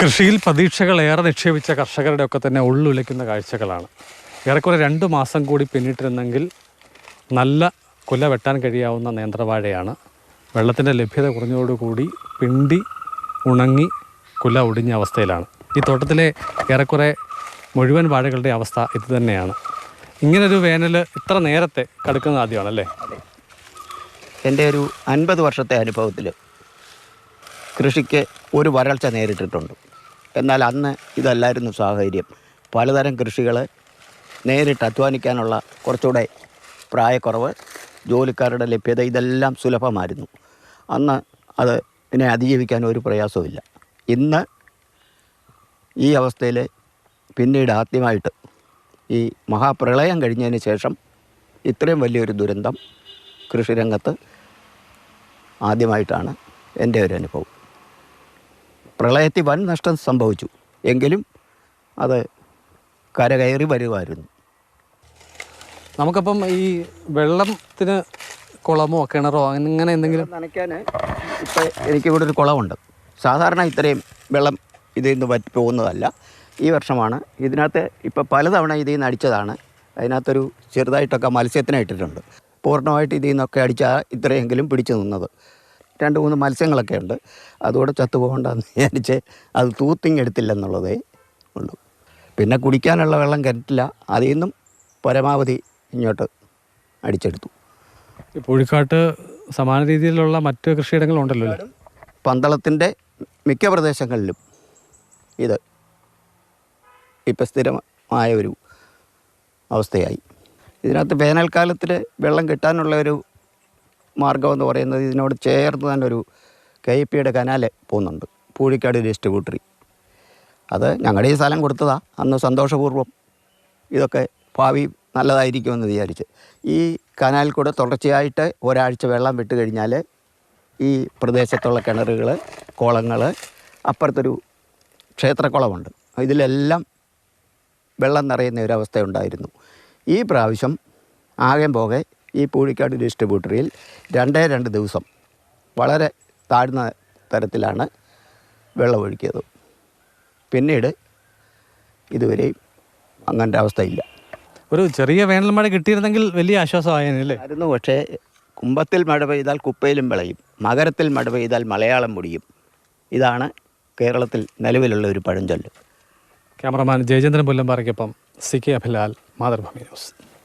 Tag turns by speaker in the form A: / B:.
A: കൃഷിയിൽ പ്രതീക്ഷകൾ ഏറെ നിക്ഷേപിച്ച കർഷകരുടെ ഒക്കെ തന്നെ ഉള്ളുലയ്ക്കുന്ന കാഴ്ചകളാണ്. ഏറെക്കുറെ രണ്ട് മാസം കൂടി പിന്നിട്ടിരുന്നെങ്കിൽ നല്ല കുല വെട്ടാൻ കഴിയാവുന്ന നേന്ത്രവാഴയാണ്. വെള്ളത്തിന്റെ ലഭ്യത കുറഞ്ഞതോടുകൂടി പിണ്ടി ഉണങ്ങി കുല ഒടിഞ്ഞ അവസ്ഥയിലാണ്. ഈ തോട്ടത്തിലെ ഏറെക്കുറെ മുഴുവൻ വാഴകളുടെ അവസ്ഥ ഇത് തന്നെയാണ്. ഇങ്ങനൊരു വേനൽ ഇത്ര നേരത്തെ കടുക്കുന്നത് ആദ്യമാണല്ലേ?
B: എന്റെ ഒരു അൻപത് വർഷത്തെ അനുഭവത്തിൽ കൃഷിക്ക് ഒരു വരൾച്ച നേരിട്ടിട്ടുണ്ട്. എന്നാൽ അന്ന് ഇതല്ലായിരുന്നു സാഹചര്യം. പലതരം കൃഷികൾ നേരിട്ട് അധ്വാനിക്കാനുള്ള കുറച്ചുകൂടെ പ്രായക്കുറവ് ജോലിക്കാരുടെ ലഭ്യത ഇതെല്ലാം സുലഭമായിരുന്നു. അന്ന് അത് ഇതിനെ അതിജീവിക്കാൻ ഒരു പ്രയാസവുമില്ല. ഇന്ന് ഈ അവസ്ഥയിൽ പിന്നീട് ആദ്യമായിട്ട് ഈ മഹാപ്രളയം കഴിഞ്ഞതിന് ശേഷം ഇത്രയും വലിയൊരു ദുരന്തം കൃഷിരംഗത്ത് ആദ്യമായിട്ടാണ് എന്റെ ഒരു അനുഭവം. പ്രളയത്തിൽ വൻ നഷ്ടം സംഭവിച്ചു. എങ്കിലും അത് കരകയറി വരുമായിരുന്നു.
A: നമുക്കപ്പം ഈ വെള്ളത്തിന് കുളമോ കിണറോ അങ്ങനെ എന്തെങ്കിലും
B: നനയ്ക്കാൻ ഇപ്പം എനിക്കിവിടെ ഒരു കുളമുണ്ട്. സാധാരണ ഇത്രയും വെള്ളം ഇതിൽ നിന്ന് വറ്റി പോകുന്നതല്ല. ഈ വർഷമാണ്. ഇതിനകത്ത് ഇപ്പോൾ പലതവണ ഇതിൽ നിന്ന് അടിച്ചതാണ്. അതിനകത്തൊരു ചെറുതായിട്ടൊക്കെ മത്സ്യത്തിനെ ഇട്ടിട്ടുണ്ട് പൂർണമായിട്ട് ഇതിൽ നിന്നൊക്കെ അടിച്ചാൽ ഇത്രയെങ്കിലും പിടിച്ചു നിന്നത്. രണ്ട് മൂന്ന് മത്സ്യങ്ങളൊക്കെ ഉണ്ട്. അതുകൂടെ ചത്തുപോകണ്ടെന്ന് വിചാരിച്ച് അത് തൂത്തിങ്ങെടുത്തില്ലെന്നുള്ളതേ ഉള്ളൂ. പിന്നെ കുടിക്കാനുള്ള വെള്ളം കിണറ്റില്ല. അതിൽ നിന്നും പരമാവധി ഇങ്ങോട്ട് അടിച്ചെടുത്തു.
A: പുഴിക്കാട്ട് സമാന രീതിയിലുള്ള മറ്റ് കൃഷിയിടങ്ങളുണ്ടല്ലോ
B: പന്തളത്തിന്റെ മിക്ക പ്രദേശങ്ങളിലും ഇത് ഇപ്പം സ്ഥിരമായ ഒരു അവസ്ഥയായി. ഇതിനകത്ത് വേനൽക്കാലത്തിൽ വെള്ളം കിട്ടാനുള്ള ഒരു മാർഗമെന്ന് പറയുന്നത് ഇതിനോട് ചേർന്ന് തന്നെ ഒരു കെ ഇ പിയുടെ കനാല് പോകുന്നുണ്ട്. പൂഴിക്കാട് ഡിസ്ട്രിബ്യൂട്ടറി. അത് ഞങ്ങളുടെ ഈ സ്ഥലം കൊടുത്തതാ. അന്ന് സന്തോഷപൂർവം ഇതൊക്കെ ഭാവി നല്ലതായിരിക്കുമെന്ന് വിചാരിച്ച്. ഈ കനാൽ കൂടെ തുടർച്ചയായിട്ട് ഒരാഴ്ച വെള്ളം വിട്ട് കഴിഞ്ഞാൽ ഈ പ്രദേശത്തുള്ള കിണറുകൾ കുളങ്ങൾ അപ്പുറത്തൊരു ക്ഷേത്രക്കുളമുണ്ട് ഇതിലെല്ലാം വെള്ളം നിറയുന്ന ഒരവസ്ഥ ഉണ്ടായിരുന്നു ഈ പ്രാവശ്യം ആകെ പോകെ ഈ പൂഴിക്കാട് ഡിസ്ട്രിബ്യൂട്ടറിയിൽ രണ്ടേ രണ്ട് ദിവസം വളരെ താഴ്ന്ന തരത്തിലാണ് വെള്ളമൊഴുക്കിയത്. പിന്നീട് ഇതുവരെയും അങ്ങനത്തെ അവസ്ഥയില്ല.
A: ഒരു ചെറിയ വേനൽ മഴ കിട്ടിയിരുന്നെങ്കിൽ വലിയ ആശ്വാസമായല്ലേ
B: ആയിരുന്നു പക്ഷേ കുംഭത്തിൽ മഴ പെയ്താൽ കുപ്പയിലും വിളയും മകരത്തിൽ മഴ പെയ്താൽ മലയാളം മുടിയും ഇതാണ് കേരളത്തിൽ നിലവിലുള്ള ഒരു പഴഞ്ചൊല്ല്.
A: Cameraman Jayachandran പുല്ലമ്പാറയ്ക്കൊപ്പം C K Abhilal Mathrubhumi news.